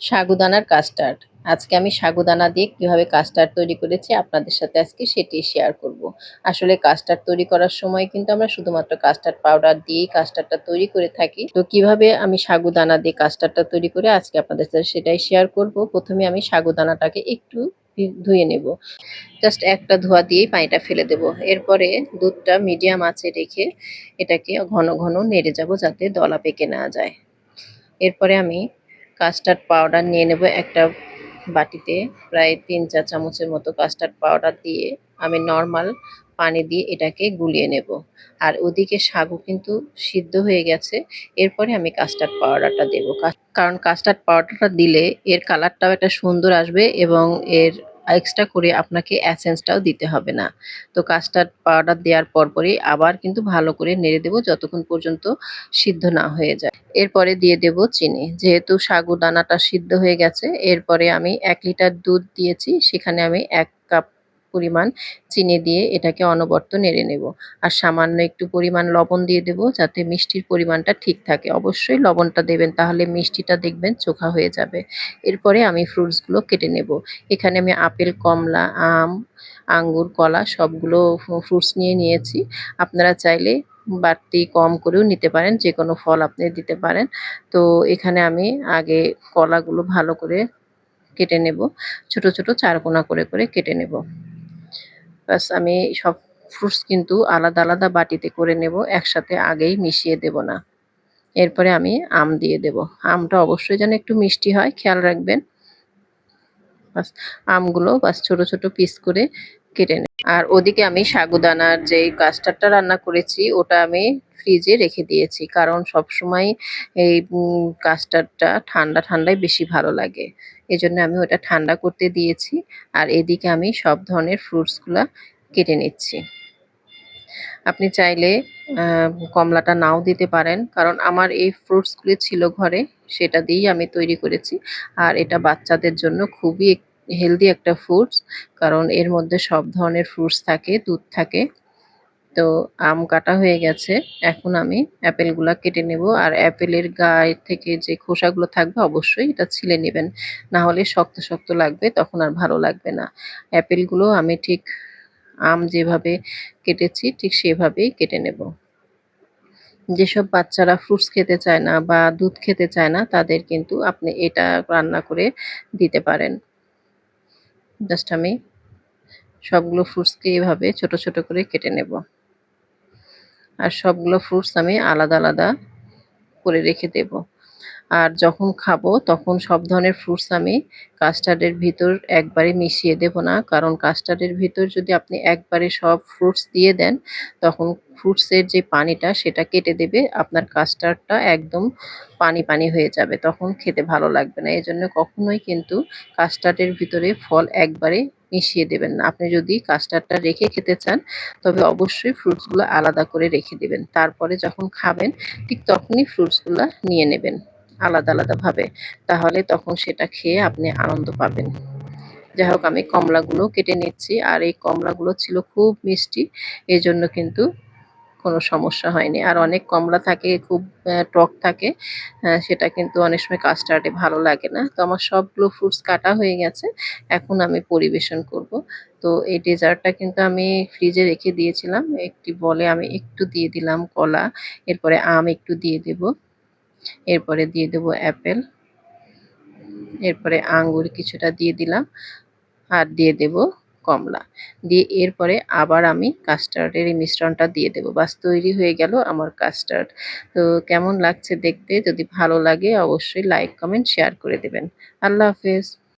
সাগুদানার custard আজকে আমি সাগুদানা দিয়ে কীভাবে কাস্টার্ড তৈরি করেছি আপনাদের সাথে আজকে সেটি শেয়ার করব। আসলে কাস্টার্ড তৈরি করার সময় কিন্তু আমরা শুধুমাত্র কাস্টার্ড পাউডার দিয়েই কাস্টার্ডটা তৈরি করে থাকি। তো কীভাবে আমি সাগুদানা দিয়ে কাস্টার্ডটা তৈরি করে আজকে আপনাদের সাথে সেটাই শেয়ার করব। প্রথমে আমি সাগুদানাটাকে একটু ধুয়ে নেব। জাস্ট একটা ধোয়া দিয়েই পানিটা ফেলে দেব। এরপরে দুধটা মিডিয়াম আঁচে রেখে এটাকে ঘন ঘন নেড়ে যাব যাতে দলা পেকে না যায়। এরপরে আমি কাস্টার্ড পাউডার নিয়ে নেব একটা বাটিতে, প্রায় তিন চা চামচের মতো কাস্টার্ড পাউডার দিয়ে আমি নর্মাল পানি দিয়ে এটাকে গুলিয়ে নেব। আর ওদিকে সাগু কিন্তু সিদ্ধ হয়ে গেছে, এরপরে আমি কাস্টার্ড পাউডারটা দেব। কারণ কাস্টার্ড পাউডারটা দিলে এর কালারটাও একটা সুন্দর আসবে এবং এর এক্সট্রা করে আপনাকে অ্যাসেন্সটাও দিতে হবে না। তো কাস্টার্ড পাউডার দেওয়ার পরপরই আবার কিন্তু ভালো করে নেড়ে দেবো যতক্ষণ পর্যন্ত সিদ্ধ না হয়ে যায়। এরপরে দিয়ে দেব চিনি। যেহেতু সাগু দানাটা সিদ্ধ হয়ে গেছে, এরপরে আমি এক লিটার দুধ দিয়েছি, সেখানে আমি এক পরিমাণ চিনি দিয়ে এটাকে অনবর্ত নেড়ে নেব। আর সামান্য একটু পরিমাণ লবণ দিয়ে দেব যাতে মিষ্টির পরিমাণটা ঠিক থাকে। অবশ্যই লবণটা দেবেন, তাহলে মিষ্টিটা দেখবেন চোখা হয়ে যাবে। এরপরে আমি ফ্রুটসগুলো কেটে নেব। এখানে আমি আপেল, কমলা, আম, আঙ্গুর, কলা সবগুলো ফ্রুটস নিয়ে নিয়েছি। আপনারা চাইলে বাড়তি কম করেও নিতে পারেন, যে কোনো ফল আপনি দিতে পারেন। তো এখানে আমি আগে কলাগুলো ভালো করে কেটে নেব। ছোট ছোট চারকোনা করে করে কেটে নেব। বাস আমি সব ফ্রুটস কিন্তু আলাদা আলাদা বাটিতে করে নেব, একসাথে আগেই মিশিয়ে দেব না। এরপরে আমি আম দিয়ে দেব। আমটা অবশ্যই যেন একটু মিষ্টি হয়, খেয়াল রাখবেন। বাস আমগুলো বাস ছোট ছোট পিস করে কেটে নেব আর ওদিকে আমি সাগুদানার যে কাস্টারটা রান্না করেছি, ওটা আমি ফ্রিজে রেখে দিয়েছি। কারণ সব সময় এই কাস্টারটা ঠান্ডা ঠান্ডায় বেশি ভালো লাগে। এজন্য আমি ওটা ঠান্ডা করতে দিয়েছি। আর এদিকে আমি সব ধরনের ফ্রুটসগুলা কেটে নিচ্ছি। আপনি চাইলে কমলাটা নাও দিতে পারেন। কারণ আমার এই ফ্রুটসগুলি ছিল ঘরে, সেটা দিয়েই আমি তৈরি করেছি। আর এটা বাচ্চাদের জন্য খুবই হেলদি একটা ফ্রুটস কারণ এর মধ্যে সব ধরনের ফ্রুটস থাকে, দুধ থাকে। তো আম কাটা হয়ে গেছে, এখন আমি অ্যাপেলগুলা কেটে নেব। আর অ্যাপেলের গায়ে থেকে যে খোসাগুলো থাকবে, অবশ্যই এটা ছিলে নেবেন। না হলে শক্ত শক্ত লাগবে, তখন আর ভালো লাগবে না। অ্যাপেলগুলো আমি ঠিক আম যেভাবে কেটেছি, ঠিক সেভাবেই কেটে নেব। যেসব বাচ্চারা ফ্রুটস খেতে চায় না বা দুধ খেতে চায় না, তাদের কিন্তু আপনি এটা রান্না করে দিতে পারেন। জাস্ট আমি সবগুলো ফ্রুটসকে এভাবে ছোট ছোট করে কেটে নেব। আর সবগুলো ফ্রুটস আমি আলাদা আলাদা করে রেখে দেব। আর যখন খাব তখন সব ধরনের ফ্রুটস আমি কাস্টার্ডের ভিতর একবারে মিশিয়ে দেব না। কারণ কাস্টার্ডের ভিতর যদি আপনি একবারে সব ফ্রুটস দিয়ে দেন, তখন ফ্রুটসের যে পানিটা সেটা কেটে দেবে, আপনার কাস্টার্ডটা একদম পানি পানি হয়ে যাবে, তখন খেতে ভালো লাগবে না। এই জন্য কখনোই কিন্তু কাস্টার্ডের ভিতরে ফল একবারে মিশিয়ে দেবেন না। আপনি যদি কাস্টার্ডটা রেখে খেতে চান, তবে অবশ্যই ফ্রুটসগুলো আলাদা করে রেখে দেবেন। তারপরে যখন খাবেন, ঠিক তখনই ফ্রুটসগুলো নিয়ে নেবেন। আলাদা আলাদাভাবে তাহলে তখন সেটা খেয়ে আপনি আনন্দ পাবেন। যাই হোক, আমি কমলাগুলো কেটে নিচ্ছি, আর এই কমলাগুলো ছিল খুব মিষ্টি এই জন্য কিন্তু কোনো সমস্যা হয়নি। আর অনেক কমলা থাকে, খুব টক থাকে সেটা কিন্তু অনেক সময় কাস্টার্ডে ভালো লাগে না। তো আমার সবগুলো ফ্রুটস কাটা হয়ে গেছে, এখন আমি পরিবেশন করব। তো এই ডেজার্টটা কিন্তু আমি ফ্রিজে রেখে দিয়েছিলাম, একটি বলে আমি একটু দিয়ে দিলাম কলা, এরপরে আম একটু দিয়ে দেব। এরপরে দিয়ে দেব অ্যাপেল। এরপরে আঙ্গুর কিছুটা দিয়ে দিলাম আর দিয়ে দেব কমলা। দিয়ে এরপরে আবার আমি কাস্টার্ডের এই মিশ্রণটা দিয়ে দেবো। বাস তৈরি হয়ে গেল আমার কাস্টার্ড। তো কেমন লাগছে দেখতে? যদি ভালো লাগে অবশ্যই লাইক, কমেন্ট, শেয়ার করে দেবেন। আল্লাহ হাফেজ।